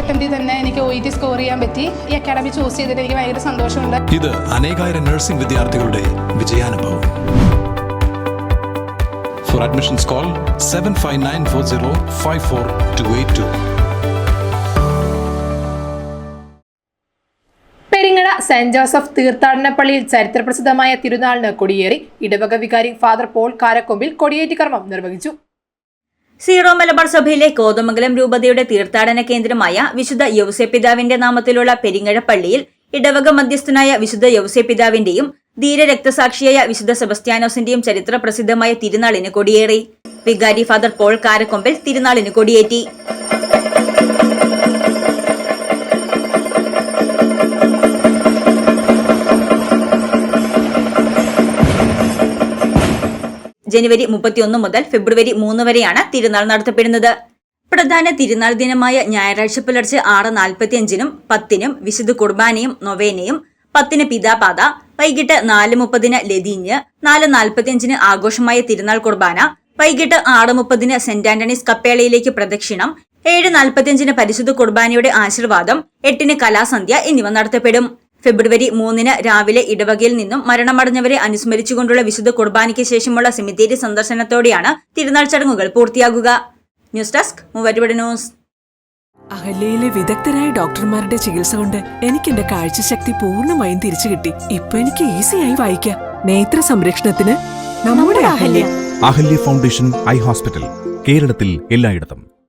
അറ്റംപ്റ്റിൽ തന്നെ എനിക്ക് O E T score ചെയ്യാൻ പറ്റി. ഈ അക്കാഡമി ചൂസ് ചെയ്തിട്ട് എനിക്ക് ഭയങ്കര സന്തോഷമുണ്ട്. ഇത് അനേകായിരം നഴ്സിംഗ് വിദ്യാർത്ഥികളുടെ വിജയാനുഭവം. For admissions call seven five nine four zero five four two eight two Peringazha saint Joseph തീർത്ഥാടനപ്പള്ളിയിൽ ചരിത്രപ്രസിദ്ധമായ തിരുനാളിന് കൊടിയേറി. ഇടവക വികാരി ഫാദർ പോൾ കാരക്കൊമ്പിൽ കൊടിയേറ്റ് കർമ്മം നിർവഹിച്ചു. സീറോ മലബാർ സഭയിലെ കോതമംഗലം രൂപതയുടെ തീർത്ഥാടന കേന്ദ്രമായ വിശുദ്ധ യൗസേപിതാവിന്റെ നാമത്തിലുള്ള പെരിങ്ങഴപ്പള്ളിയിൽ ഇടവക മധ്യസ്ഥനായ വിശുദ്ധ യൗസേപിതാവിന്റെയും ധീര രക്തസാക്ഷിയായ വിശുദ്ധ സെബസ്ത്യാനോസിന്റെയും ചരിത്ര പ്രസിദ്ധമായ തിരുനാളിന് കൊടിയേറി. വികാരി ഫാദർ പോൾ കാരക്കൊമ്പിൽ തിരുനാളിന് കൊടിയേറ്റി. ജനുവരി മുപ്പത്തിയൊന്ന് മുതൽ ഫെബ്രുവരി മൂന്ന് വരെയാണ് തിരുനാൾ നടത്തപ്പെടുന്നത്. പ്രധാന തിരുനാൾ ദിനമായ ഞായറാഴ്ച പുലർച്ചെ ആറ് നാൽപ്പത്തിയഞ്ചിനും പത്തിനും വിശുദ്ധ കുർബാനയും നൊവേനയും പത്തിന് പിതാപാത വൈകിട്ട് നാല് മുപ്പതിന് ലതീഞ്ഞ് നാല് നാൽപ്പത്തിയഞ്ചിന് ആഘോഷമായ തിരുനാൾ കുർബാന വൈകിട്ട് ആറ് മുപ്പതിന് സെന്റ് ആന്റണീസ് കപ്പേളയിലേക്ക് പ്രദക്ഷിണം ഏഴ് നാൽപ്പത്തിയഞ്ചിന് പരിശുദ്ധ കുർബാനയുടെ ആശീർവാദം എട്ടിന് കലാസന്ധ്യ എന്നിവ നടത്തപ്പെടും. ഫെബ്രുവരി മൂന്നിന് രാവിലെ ഇടവകയിൽ നിന്നും മരണമടഞ്ഞവരെ അനുസ്മരിച്ചുകൊണ്ടുള്ള വിശുദ്ധ കുർബാനയ്ക്ക് ശേഷമുള്ള സെമിത്തേരി സന്ദർശനത്തോടെയാണ് തിരുനാൾ ചടങ്ങുകൾ പൂർത്തിയാകുക. News desk Muvattupuzha news. അഹല്യയിലെ വിദഗ്ധരായ ഡോക്ടർമാരുടെ ചികിത്സ കൊണ്ട് എനിക്ക് എന്റെ കാഴ്ചശക്തി പൂർണമായും തിരിച്ചു കിട്ടി. ഇപ്പൊ എനിക്ക് ഈസിയായി വായിക്കാം. നേത്ര സംരക്ഷണത്തിന് നമ്മുടെ Ahalya. Ahalya foundation eye hospital കേരളത്തിൽ എല്ലായിടത്തും.